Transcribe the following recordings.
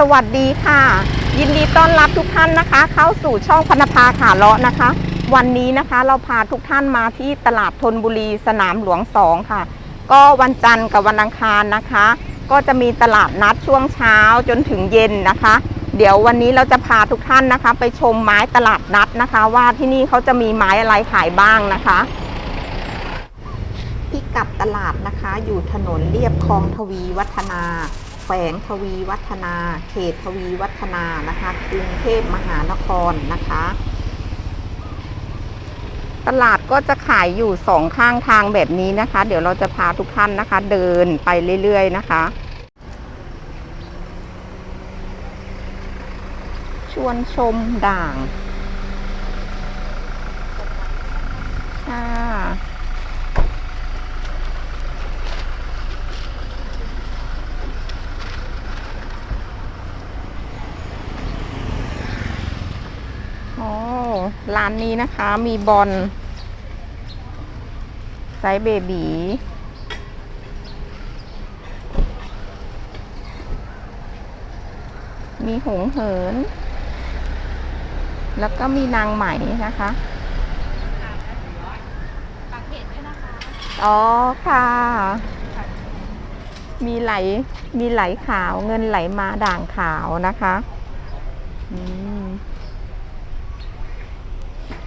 สวัสดีค่ะ ยินดีต้อนรับทุกท่านนะคะ เข้าสู่ช่องพนภาขาเลาะนะคะ วันนี้นะคะเราพาทุกท่านมาที่ตลาดธนบุรีสนามหลวงสองค่ะ ก็วันจันทร์กับวันอังคารนะคะ ก็จะมีตลาดนัดช่วงเช้าจนถึงเย็นนะคะ เดี๋ยววันนี้เราจะพาทุกท่านนะคะ ไปชมไม้ตลาดนัดนะคะ ว่าที่นี่เขาจะมีไม้อะไรขายบ้างนะคะพิกัดตลาดนะคะ อยู่ถนนเรียบคลองทวีวัฒนา แขวงทวีวัฒนา เขตทวีวัฒนานะคะกรุงเทพมหานครนะคะ ตลาดก็จะขายอยู่สองข้างทางแบบนี้นะคะ เดี๋ยวเราจะพาทุกท่านนะคะ เดินไปเรื่อยๆนะคะชวนชมด่างค่ะ โอ้ ร้านนี้นะคะมีบอลไซส์เบบีมีหงเหิน แล้วก็มีนางไหมนะคะปากเห็ดด้วยนะคะอ๋อค่ะ มีไหล มีไหลขาว เงินไหลมาด่างขาวนะคะ อืม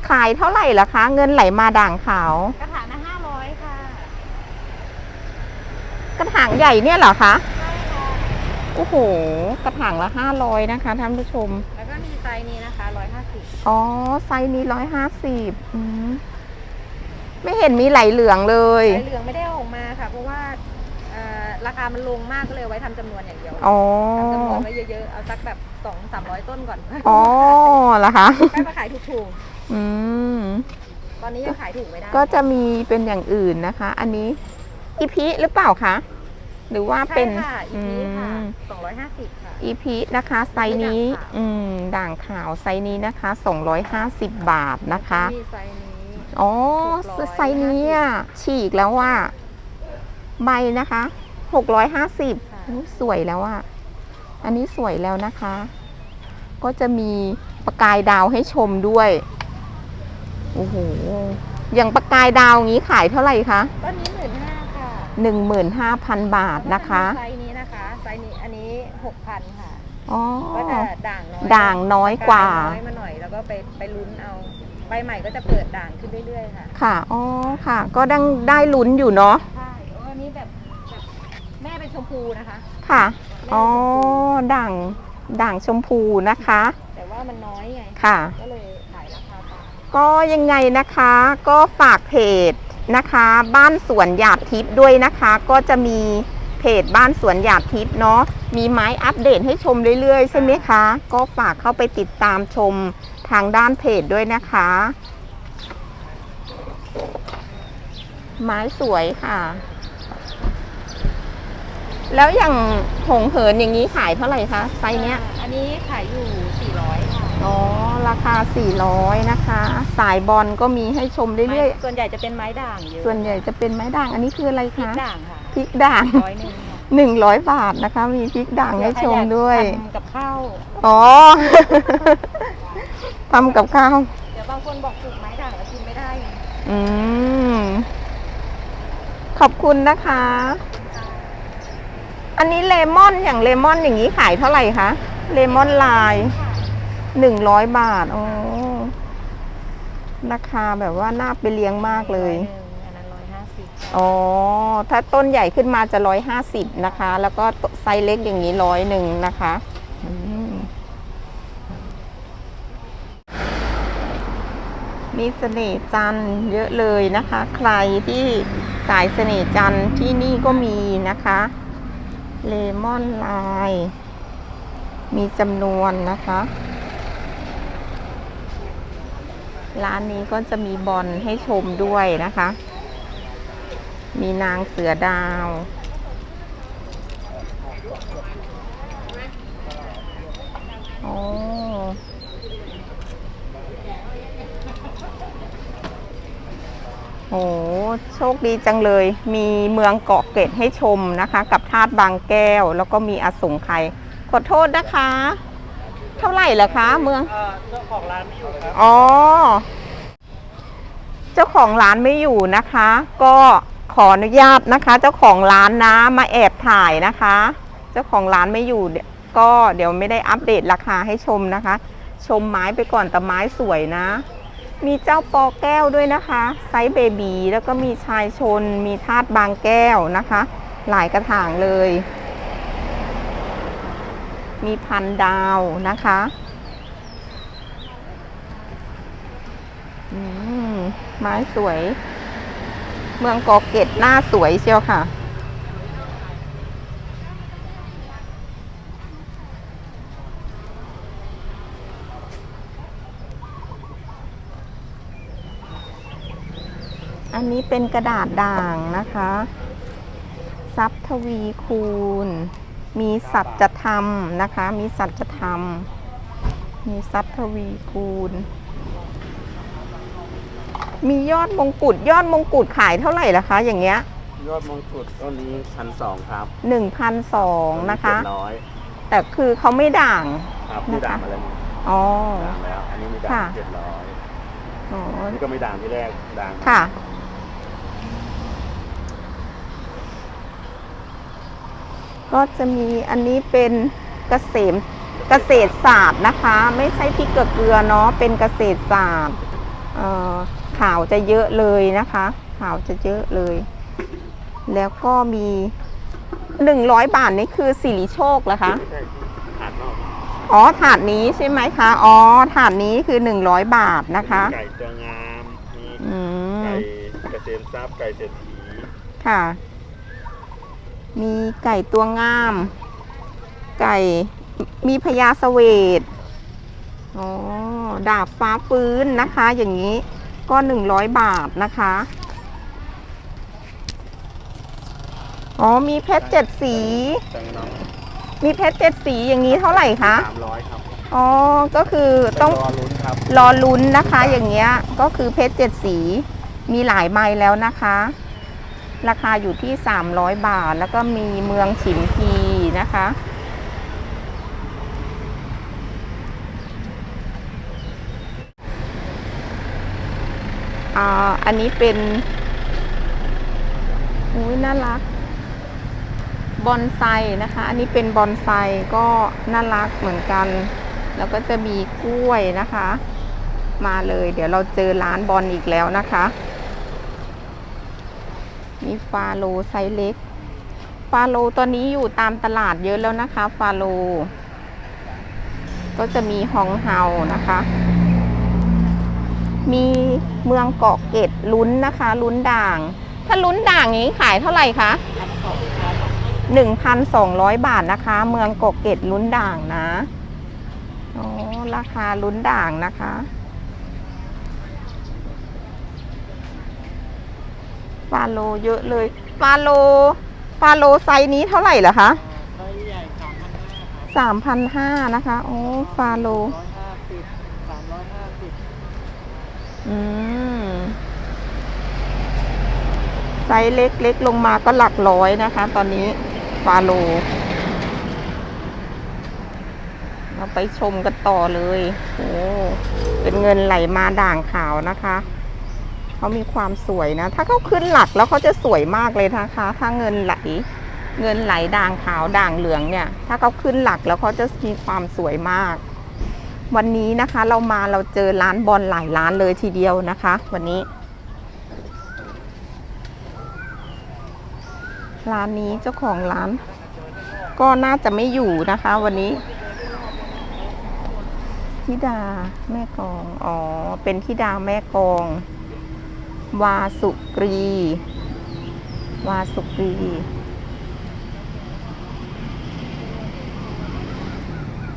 ขายเท่าไหร่ล่ะคะ เงินไหลมาด่างขาว กระถางละห้าร้อยค่ะกระถางใหญ่เนี่ยเหรอคะใช่ค่ะโอ้โหกระถางละห้าร้อยนะคะท่านผู้ชม แล้วก็มีไซส์นี้นะคะร้อยห้าสิบอ๋อไซส์นี้ร้อยห้าสิบไม่เห็นมีไหลเหลืองเลยสายเหลืองไม่ได้เอาออกมาค่ะ เพราะว่าเอ่อราคามันลงมากก็เลยเอาไว้ทำจำนวนอย่างเดียวอ๋อทำจำนวนไว้เยอะๆเอาสักแบบสองสามร้อยต้นก่อนอ๋อเหรอคะแค่มาขายถูก อืมๆตอนนี้ยังขายถูกไม่ได้ก็จะมีเป็นอย่างอื่นนะคะ อันนี้อีพีหรือเปล่าคะหรือว่าใช่เป็นค่ะอีพีค่ะม สองร้อยห้าสิบค่ะ อีพีนะคะไซส์นี้ด่างขาว อืมด่างขาวไซส์นี้นะคะ 250 บาทนะคะ มีไซส์นี้ อ๋อ650ไซส์นี้อะฉีกแล้วว่าใบนะคะ 650ค่ะ อุ๊ยสวยแล้วอะอันนี้สวยแล้วนะคะ ก็จะมีประกายดาวให้ชมด้วย โอ้โหอย่างประกายดาวอย่างนี้ขายเท่าไหร่คะต้นนี้หมื่นห้าค่ะ15,000 บาทนะคะ ไซส์นี้นะคะไซส์นี้อันนี้หกพันค่ะอ๋อ ก็จะด่างน้อยด่างน้อยกว่า น้อยมาหน่อยแล้วก็ไปไปลุ้นเอาใบใหม่ก็จะเปิดด่างขึ้นเรื่อยๆค่ะค่ะ อ๋อ ค่ะ ก็ดังได้ลุ้นอยู่เนาะ ใช่โอ้อันนี้แบบแบบแม่เป็นชมพูนะคะ ค่ะ อ๋อ ด่าง ด่างชมพูนะคะ แต่ว่ามันน้อยไง ค่ะ ก็เลย ก็ยังไงนะคะก็ฝากเพจนะคะ บ้านสวนหยาดทิพย์ด้วยนะคะ ก็จะมีเพจบ้านสวนหยาดทิพย์เนาะมีไม้อัปเดตให้ชมเรื่อยๆ ใช่ไหมคะ ก็ฝากเข้าไปติดตามชมทางด้านเพจด้วยนะคะ ไม้สวยค่ะ แล้วอย่างหงเหินอย่างนี้ขายเท่าไหร่คะไซส์เนี้ย อันนี้ขายอยู่ 400ค่ะ อ๋อ ราคา 400 นะคะ สายบอลก็มีให้ชมเรื่อยไม้ส่วนใหญ่จะเป็นไม้ด่างเยอะๆ ส่วนใหญ่จะเป็นไม้ด่าง อันนี้คืออะไรพริกคะด่างค่ะพริกด่าง ร้อยหนึ่งค่ะ100 บาทนะคะ มีพริกด่างให้ชมด้วยทำกับข้าวอ๋อ ทำกับข้าว เดี๋ยวบางคนบอกปลูกไม้ด่างแล้วกินไม่ได้ไงอืม ขอบคุณนะคะ อันนี้เลมอนอย่างเลมอนอย่างนี้ขายเท่าไหร่คะ เลมอนลายค่ะ หนึ่งร้อยบาทโอ้ราคาแบบว่าน่าไปเลี้ยงมากเลยร้อหนึ่งอันนั้นร้อยห้าสิบอ๋อ ถ้าต้นใหญ่ขึ้นมาจะร้อยห้าสิบนะคะ แล้วก็ไซส์เล็กอย่างนี้ร้อยหนึ่งนะคะอืมมีเสน่ห์จันทร์เยอะเลยนะคะ ใครที่สายเสน่ห์จันทร์ที่นี่ก็มีนะคะ เลมอนลาย มีจำนวนนะคะ ร้านนี้ก็จะมีบอลให้ชมด้วยนะคะ มีนางเสือดาว โอ้โห โชคดีจังเลย มีเมืองเกาะเกร็ดให้ชมนะคะ กับธาตุบางแก้ว แล้วก็มีอสงไขยขอโทษนะคะ เท่าไหร่เหรอคะเมืองเอ่อเจ้าของร้านไม่อยู่ครับอ๋อเจ้าของร้านไม่อยู่นะคะ ก็ขออนุญาตนะคะ เจ้าของร้านนะมาแอบถ่ายนะคะ เจ้าของร้านไม่อยู่เนี่ยก็เดี๋ยวไม่ได้อัปเดตราคาให้ชมนะคะ ชมไม้ไปก่อนแต่ไม้สวยนะ มีเจ้าปอแก้วด้วยนะคะ ไซส์เบบีแล้วก็มีชายชน มีทาดบางแก้วนะคะ หลายกระถางเลย มีพันดาวนะคะมไม้สวย เมืองกอเกตหน้าสวยเชียวค่ะ อันนี้เป็นกระดาษด่างนะคะ ซับทวีคูณ มีสัจธรรมนะคะ มีสัจธรรม มีซับทวีคูณ มียอดมงกุฎยอดมงกุฎขายเท่าไหร่ล่ะคะ อย่างเงี้ยยอดมงกุฎต้นนี้พันสองครับหนึ่งพันสองนะคะ น้อยแต่คือเขาไม่ด่างครับมีด่างมาแล้วนี่อ๋อด่างแล้วอันนี้มีด่างค่ะเจ็ดร้อยอ๋ออันนี้ก็ไม่ด่างที่แรกด่างค่ะ ก็จะมีอันนี้เป็นเกษมเกษตรศาสตร์นะคะ ไม่ใช่พริกเกลือเนาะเป็นเกษตรศาสตร์เอ่อข่าวจะเยอะเลยนะคะข่าวจะเยอะเลย แล้วก็มีหนึ่งร้อยบาทนี่คือสิริโชคเหรอคะไม่ใช่ที่หาดนอกอ๋อถาดนี้ใช่ไหมคะอ๋อถาดนี้คือหนึ่งร้อยบาทนะคะมีไก่ตัวงามมีอืมไก่เกษมทรัพย์ไก่เศรษฐีค่ะ มีไก่ตัวงาม ไก่มีพญาเสวตอ๋อดาบฟ้าฟื้นนะคะ อย่างนี้ก็หนึ่งร้อยบาทนะคะ อ๋อมีเพชรเจ็ดสีตังน้องมีเพชรเจ็ดสีอย่างนี้เท่าไหร่คะสามร้อยครับอ๋อ ก็คือต้องรอลุ้นครับ รอลุ้นนะคะ อย่างเงี้ย ก็คือเพชรเจ็ดสี มีหลายใบแล้วนะคะ ราคาอยู่ที่ 300 บาท แล้วก็มีเมืองฉิมพีนะคะอ่าอันนี้เป็นอุ้ยน่ารัก บอนไซนะคะ อันนี้เป็นบอนไซก็น่ารักเหมือนกัน แล้วก็จะมีกล้วยนะคะ มาเลย เดี๋ยวเราเจอร้านบอลอีกแล้วนะคะ มีฟาโลไซส์เล็ก ฟาโลตอนนี้อยู่ตามตลาดเยอะแล้วนะคะ ฟาโล ก็จะมีฮองเฮานะคะ มีเมืองเกาะเกร็ดลุ้นนะคะ ลุ้นด่าง ถ้าลุ้นด่างนี้ขายเท่าไหร่คะ1,200 บาทนะคะ เมืองเกาะเกร็ดลุ้นด่างนะอ๋อราคาลุ้นด่างนะคะ ฟาโลเยอะเลยฟาโลฟาโลไซส์นี้เท่าไหร่เหรอคะไซส์ใหญ่สามพันห้าครับ3,500นะคะ โอ้ฟาโลร้อยห้าสิบสามร้อยห้าสิบอืมไซส์เล็กเล็กลงมาก็หลักร้อยนะคะ ตอนนี้ฟาโลเราไปชมกันต่อเลย โอ้ เป็นเงินไหลมาด่างขาวนะคะ เขามีความสวยนะ ถ้าเขาขึ้นหลักแล้วเขาจะสวยมากเลยนะคะ ถ้าเงินไหล เงินไหลด่างขาวด่างเหลืองเนี่ย ถ้าเขาขึ้นหลักแล้วเขาจะมีความสวยมาก วันนี้นะคะเรามาเราเจอร้านบอลหลายร้านเลยทีเดียวนะคะ วันนี้ ร้านนี้เจ้าของร้าน ก็น่าจะไม่อยู่นะคะ วันนี้ธิดาแม่กอง อ๋อ เป็นธิดาแม่กอง วาสุกรี วาสุกรี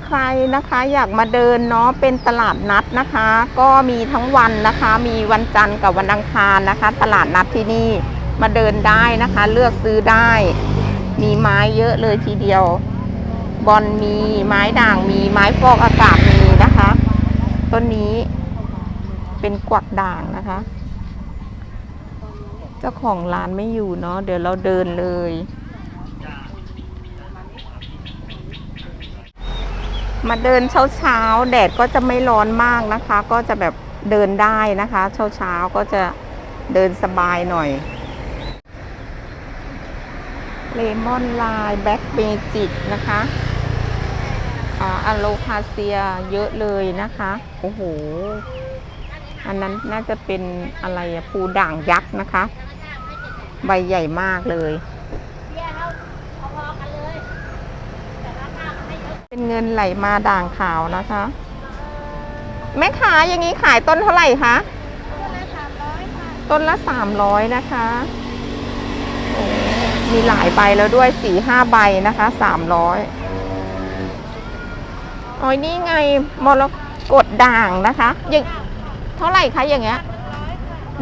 ใครนะคะอยากมาเดินเนาะเป็นตลาดนัดนะคะ ก็มีทั้งวันนะคะ มีวันจันทร์กับวันอังคารนะคะ ตลาดนัดที่นี่มาเดินได้นะคะ เลือกซื้อได้ มีไม้เยอะเลยทีเดียว บอลมีไม้ด่างมีไม้ฟอกอากาศมีนะคะ ต้นนี้เป็นกวักด่างนะคะ เจ้าของร้านไม่อยู่เนาะเดี๋ยวเราเดินเลย มาเดินเช้าเช้าแดดก็จะไม่ร้อนมากนะคะ ก็จะแบบเดินได้นะคะ เช้าเช้าก็จะเดินสบายหน่อยเลมอนลายแบ็กเมจิกนะคะอ่าอะโลคาเซียเยอะเลยนะคะ โอ้โห อันนั้นน่าจะเป็นอะไรอะภูด่างยักษ์นะคะ ใบใหญ่มากเลย เป็นเงินไหลมาด่างขาวนะคะ แม่ค้าอย่างนี้ขายต้นเท่าไหร่คะต้นละสามร้อยนะคะโอ้มีหลายใบแล้วด้วยสี่ห้าใบนะคะสามร้อยอ๋อนี่ไงมรกตด่างนะคะอย่างเท่าไหร่คะอย่างเงี้ย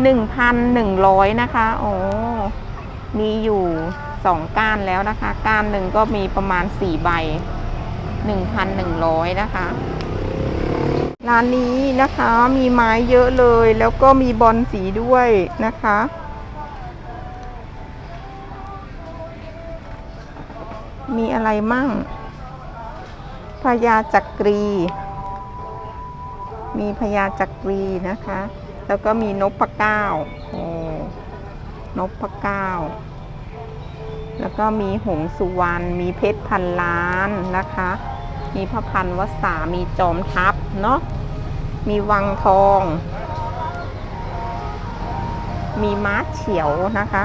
หนึ่งพันหนึ่งร้อยนะคะ โอ้ มีอยู่สองก้านแล้วนะคะ ก้านหนึ่งก็มีประมาณสี่ใบ 1,100 นะคะ ร้านนี้นะคะมีไม้เยอะเลย แล้วก็มีบอลสีด้วยนะคะ มีอะไรมั่งพญาจักรี มีพญาจักรีนะคะ แล้วก็มีนพเก้าโอ้ นพเก้า แล้วก็มีหงสุวรรณ มีเพชรพันล้านนะคะ มีพระพันวษามีจอมทัพเนาะ มีวังทอง มีม้าเฉียวนะคะ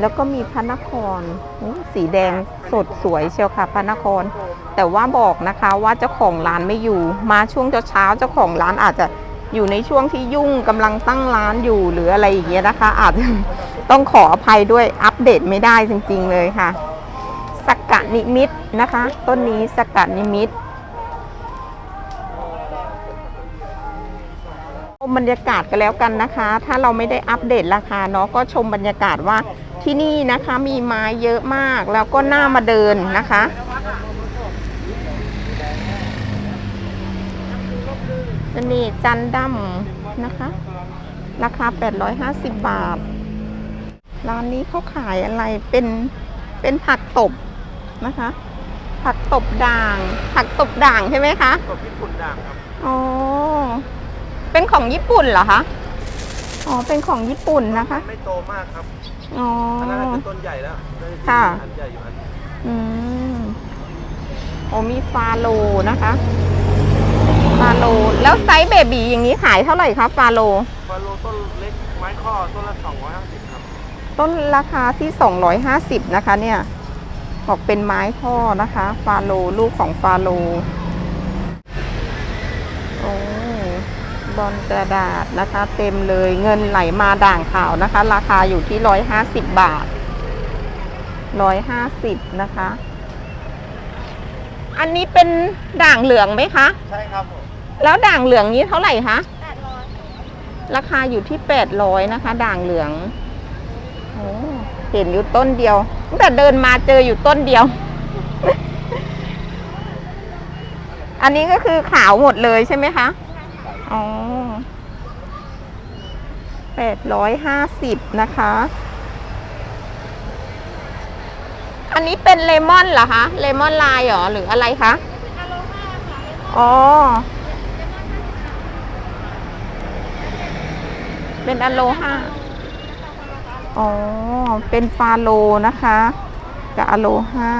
แล้วก็มีพระนคร สีแดงสดสวยเชียวค่ะพระนคร แต่ว่าบอกนะคะว่าเจ้าของร้านไม่อยู่ มาช่วงเช้าเจ้าของร้านอาจจะ อยู่ในช่วงที่ยุ่งกำลังตั้งร้านอยู่หรืออะไรอย่างเงี้ยนะคะ อาจจะต้องขออภัยด้วยอัปเดตไม่ได้จริง ๆ เลยค่ะสกัดนิมิตนะคะ ต้นนี้สกัดนิมิตชมบรรยากาศกันแล้วกันนะคะ ถ้าเราไม่ได้อัปเดตราคาเนาะก็ชมบรรยากาศว่าที่นี่นะคะมีไม้เยอะมากแล้วก็น่ามาเดินนะคะ นี่จันดั้มนะคะ ราคา 850 บาท ร้านนี้เขาขายอะไรเป็นเป็นผักตบนะคะ ผักตบด่าง ผักตบด่างใช่ไหมคะกบญี่ปุ่นด่างครับอ๋อเป็นของญี่ปุ่นเหรอคะอ๋อเป็นของญี่ปุ่นนะคะ ไม่โตมากครับอ๋ออันนั้นคือต้นใหญ่แล้วได้ค่ะอันใหญ่อยู่อันอืมโอ้มีฟาโลนะคะ ฟาโล แล้วไซส์เบบีอย่างนี้ขายเท่าไหร่คะฟาโล ฟาโลต้นเล็กไม้ข้อต้นละ 250 ครับ ต้นราคาที่ 250 นะคะ เนี่ยบอกเป็นไม้ท่อนะคะ ฟาโลลูกของฟาโลโอ้บอลกระดาษนะคะ เต็มเลยเงินไหลมาด่างขาวนะคะ ราคาอยู่ที่ 150 บาท 150 นะคะอันนี้เป็นด่างเหลืองไหมคะ ใช่ครับผม แล้วด่างเหลืองนี้เท่าไหร่คะราคาอยู่ที่800นะคะ ด่างเหลืองโอ้เห็นอยู่ต้นเดียวตั้งแต่เดินมาเจออยู่ต้นเดียว อันนี้ก็คือขาวหมดเลยใช่ไหมคะอ๋อ850นะคะ อันนี้เป็นเลมอนเหรอคะ เลมอนลายเหรอ หรืออะไรคะอ๋อ เป็นอะโลฮาอ๋อ เป็นฟาโลนะคะ กับอะโลฮา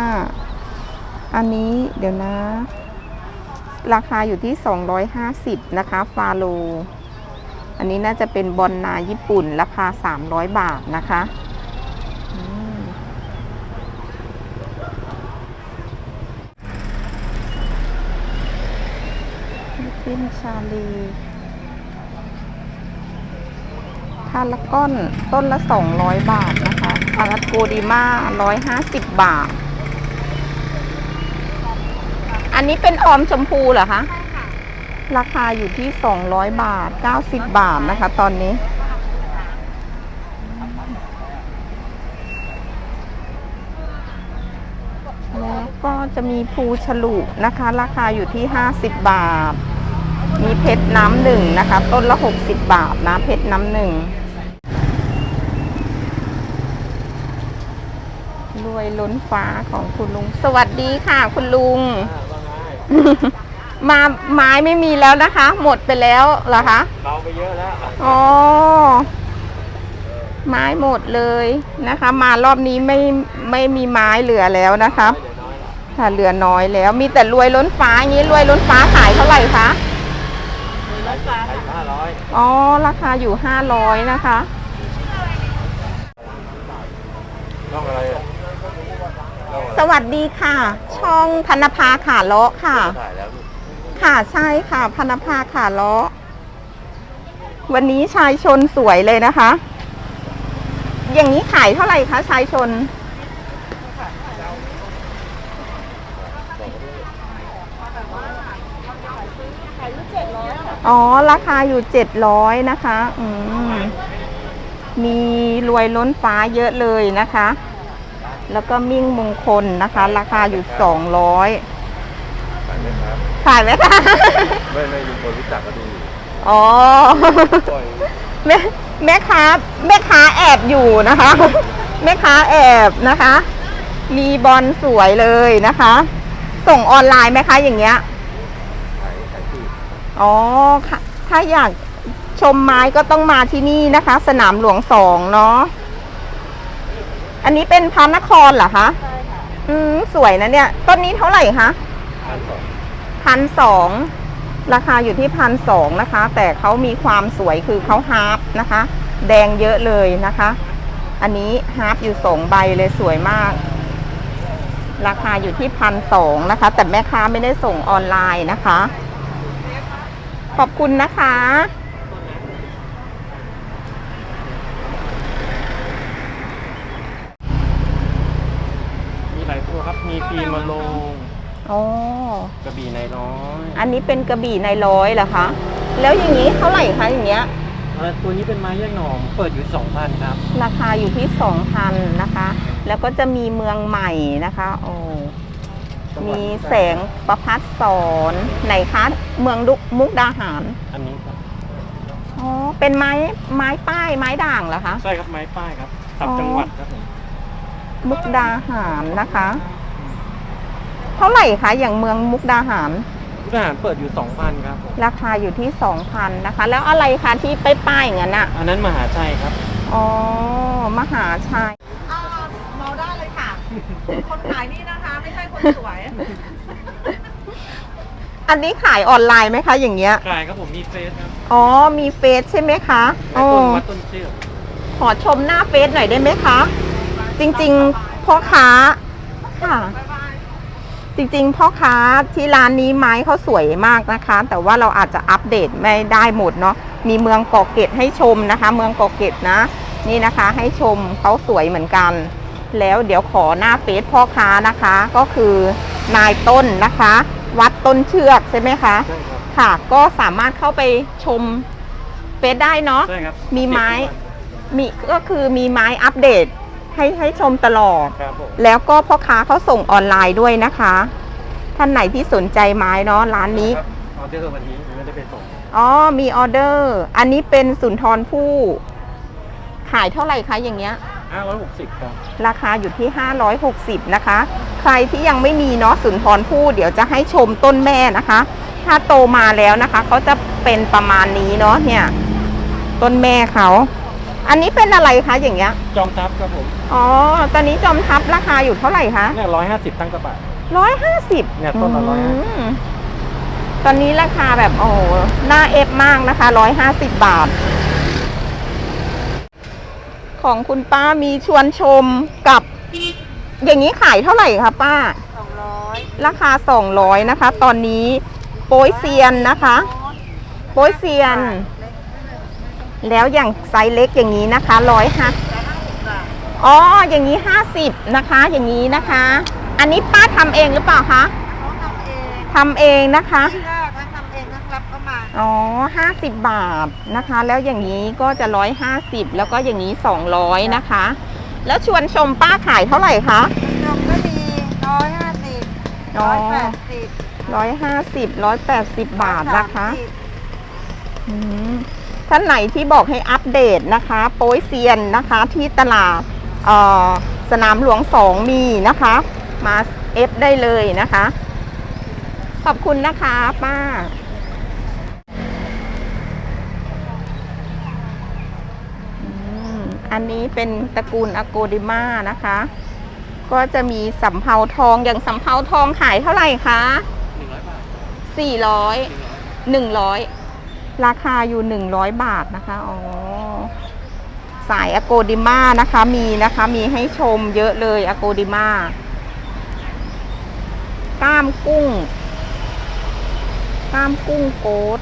อันนี้เดี๋ยวนะ ราคาอยู่ที่ 250 นะคะ ฟาโล อันนี้น่าจะเป็นบอลนาญี่ปุ่น ราคา 300 บาทนะคะอืมปิ้นชาลี พารากอนต้นละ 200 บาทนะคะอาราโกดีมา150 บาท อันนี้เป็นออมชมพูเหรอคะ ราคาอยู่ที่ 200 บาท 90 บาทนะคะ ตอนนี้ แล้วก็จะมีภูฉลุนะคะ ราคาอยู่ที่ 50 บาทมีเพชรน้ำหนึ่งนะคะ ต้นละ 60 บาทนะเพชรน้ำหนึ่งรวย ล้นฟ้าของคุณลุง สวัสดีค่ะ คุณลุงอ่าว่าไงมาไม้ไม่มีแล้วนะคะ หมดไปแล้วเหรอคะเราไปเยอะแล้วอ๋อไม้หมดเลยนะคะ มารอบนี้ไม่ไม่มีไม้เหลือแล้วนะคะค่ะเหลือน้อยแล้ว มีแต่รวยล้นฟ้าอย่างนี้รวยล้นฟ้าขายเท่าไหร่คะขายห้าร้อยอ๋อราคาอยู่ห้าร้อยนะคะ น้องอะไรอะน้องอะไร สวัสดีค่ะ ช่องพันภาขาเลาะค่ะ ถ่ายแล้วลูกค่ะใช่ค่ะพันภาขาเลาะวันนี้ชายชนสวยเลยนะคะ อย่างนี้ขายเท่าไหร่คะชายชน อ๋อ ราคาอยู่เจ็ดร้อยนะคะ อืม มีรวยล้นฟ้าเยอะเลยนะคะ แล้วก็มิ่งมงคลนะคะ ราคาอยู่สองร้อยถ่ายไหมครับขายไหมคะไม่ไม่มีคนรู้จักก็ดีอ๋อปล่อยแม่แม่ค้าแม่ค้าแอบอยู่นะคะ แม่ค้าแอบนะคะ มีบอลสวยเลยนะคะ ส่งออนไลน์ไหมคะอย่างเงี้ยถ่ายถ่ายที่อ๋อค่ะถ้าอยากชมไม้ก็ต้องมาที่นี่นะคะ สนามหลวงสองเนาะ อันนี้เป็นพระนครเหรอคะใช่ค่ะอืมสวยนะเนี่ย ต้นนี้เท่าไหร่คะพันสองพันสองราคาอยู่ที่พันสองนะคะ แต่เขามีความสวยคือเขาฮาร์ปนะคะ แดงเยอะเลยนะคะ อันนี้ฮาร์ปอยู่สองใบเลยสวยมาก ราคาอยู่ที่พันสองนะคะ แต่แม่ค้าไม่ได้ส่งออนไลน์นะคะ ขอบคุณนะคะ มีหลาย ตัวครับมีฟิล์มมาลงอ๋อกระบี่ในร้อยอันนี้เป็นกระบี่ในร้อยเหรอคะ แล้วอย่างนี้เท่าไหร่คะอย่างเงี้ยแล้วตัวนี้เป็นไม้แยกหน่อมเปิดอยู่สองพันครับ ราคาอยู่ที่สองพันนะคะ แล้วก็จะมีเมืองใหม่นะคะโอ้มีแสงประพัดสอนไหนคะเมืองดุมุกดาหาร อันนี้ครับอ๋อเป็นไม้ไม้ป้ายไม้ด่างเหรอคะ ใช่ครับไม้ป้ายครับตับอ๋อจังหวัดครับผมมุกดาหารนะคะ เท่าไหร่คะอย่างเมืองมุกดาหารทหารเปิดอยู่สองพันครับผมราคาอยู่ที่สองพันนะคะ แล้วอะไรคะที่ป้ายป้ายๆอย่างนั้นอะอันนั้นมหาชัยครับ อ๋อมหาชัยเมาได้เลยค่ะ คนขายนี่นะคะ ไม่ใช่คนสวย อันนี้ขายออนไลน์ไหมคะ อย่างเงี้ยขายครับผมมีเฟซครับอ๋อมีเฟซใช่ไหมคะและอ๋อ ต้นวัดต้นเชือกขอชมหน้าเฟซหน่อยได้ไหมคะ จริงๆพ่อค้าค่ะ จริงๆ พ่อค้าที่ร้านนี้ไม้เขาสวยมากนะคะ แต่ว่าเราอาจจะอัปเดตไม่ได้หมดเนาะมีเมืองเกาะเกร็ดให้ชมนะคะ เมืองเกาะเกร็ดนะ นี่นะคะให้ชมเขาสวยเหมือนกัน แล้วเดี๋ยวขอหน้าเฟซพ่อค้านะคะ ก็คือนายต้นนะคะ วัดต้นเชือกใช่ไหมคะใช่ครับค่ะก็สามารถเข้าไปชมเฟซได้เนาะใช่ครับมีไม้มีก็คือมีไม้อัปเดต ให้ให้ชมตลอด ครับผมแล้วก็พ่อค้าเขาส่งออนไลน์ด้วยนะคะ ท่านไหนที่สนใจไม้เนาะร้านนี้ ครับออเดอร์วันนี้ไม่ได้ไปส่งอ๋อ มีออเดอร์ อันนี้เป็นสุนทรผู้ขายเท่าไหร่คะอย่างเงี้ย 560ครับราคาอยู่ที่ 560 นะคะ ใครที่ยังไม่มีเนาะสุนทรผู้เดี๋ยวจะให้ชมต้นแม่นะคะ ถ้าโตมาแล้วนะคะเขาจะเป็นประมาณนี้เนาะเนี่ย ต้นแม่เขา อันนี้เป็นอะไรคะอย่างเงี้ย จองทับครับผมอ๋อ ตอนนี้จอมทัพราคาอยู่เท่าไหร่คะเนี่ย150ตั้งกระบะร้อยห้าสิบ เนี่ยต้นละ150ตอนนี้ราคาแบบโอ้โหน่าเอฟมากนะคะร้อยห้าสิบบาท ของคุณป้ามีชวนชมกับ อย่างนี้ขายเท่าไหร่คะป้า200ราคาสองร้อยนะคะ ตอนนี้โป้ยเซียนนะคะ โป้ยเซียน แล้วอย่างไซส์เล็กอย่างนี้นะคะร้อยห้าอ๋ออย่างนี้ห้าสิบนะคะ อย่างนี้นะคะ อันนี้ป้าทำเองหรือเปล่าคะเขาทำเองทำเองนะคะเลือกทั้งทำเองทั้งรับเข้ามาอ๋อห้าสิบบาทนะคะ แล้วอย่างนี้ก็จะร้อยห้าสิบแล้วก็อย่างนี้สองร้อยนะคะ แล้วชวนชมป้าขายเท่าไหร่คะนมก็มีร้อยห้าสิบอ๋อร้อยแปดสิบร้อยห้าสิบร้อยแปดสิบบาทนะคะอืม ท่านไหนที่บอกให้อัปเดตนะคะ โป้ยเซียนนะคะที่ตลาดเอ่อสนามหลวงสองมีนะคะ มาเอฟได้เลยนะคะ ขอบคุณนะคะป้าอืมอันนี้เป็นตระกูลอโกดิมานะคะ ก็จะมีสำเภาทองอย่างสำเภาทองขายเท่าไหร่คะหนึ่งร้อยบาทสี่ร้อยหนึ่งร้อยหนึ่ง ราคาอยู่หนึ่งร้อยบาทนะคะอ๋อสายอโกดิมานะคะมีนะคะมีให้ชมเยอะเลยอโกดิมาก้ามกุ้ง ก้ามกุ้งโกด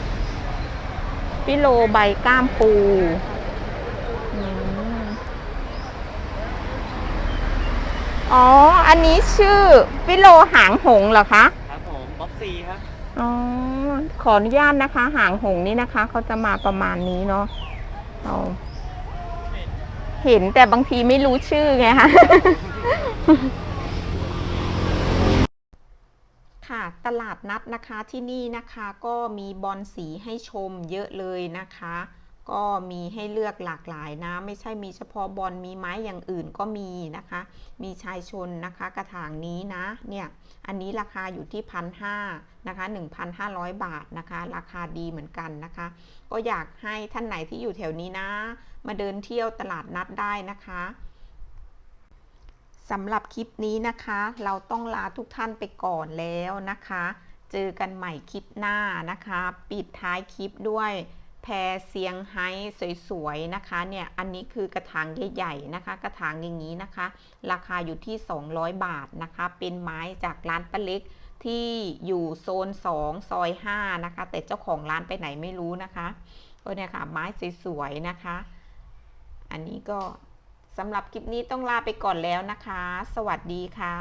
ฟิโลใบก้ามปูอ๋อ อันนี้ชื่อฟิโลหางหงเหรอคะ ครับผม บ๊อบซีครับ อ๋อ ขออนุญาตนะคะ หางหงนี่นะคะ เขาจะมาประมาณนี้เนาะเาเห็นแต่บางทีไม่รู้ชื่อไงคะค่ะตลาดนัดนะคะที่นี่นะคะก็มีบอลสีให้ชมเยอะเลยนะคะ ก็มีให้เลือกหลากหลายนะ ไม่ใช่มีเฉพาะบอลมีไม้อย่างอื่นก็มีนะคะ มีชายชนนะคะ กระถางนี้นะเนี่ย อันนี้ราคาอยู่ที่พันห้านะคะ1,500 บาทนะคะ ราคาดีเหมือนกันนะคะ ก็อยากให้ท่านไหนที่อยู่แถวนี้นะ มาเดินเที่ยวตลาดนัดได้นะคะสำหรับคลิปนี้นะคะ เราต้องลาทุกท่านไปก่อนแล้วนะคะ เจอกันใหม่คลิปหน้านะคะ ปิดท้ายคลิปด้วย พรเซียงไฮ้สวยๆนะคะเนี่ยอันนี้คือกระถางใหญ่ๆนะคะ กระถางอย่างนี้นะคะ ราคาอยู่ที่ 200 บาทนะคะ เป็นไม้จากร้านป้าเล็กที่อยู่โซน 2 ซอย 5 นะคะ แต่เจ้าของร้านไปไหนไม่รู้นะคะก็เนี่ยค่ะไม้สวยๆนะคะ อันนี้ก็สำหรับคลิปนี้ต้องลาไปก่อนแล้วนะคะ สวัสดีค่ะ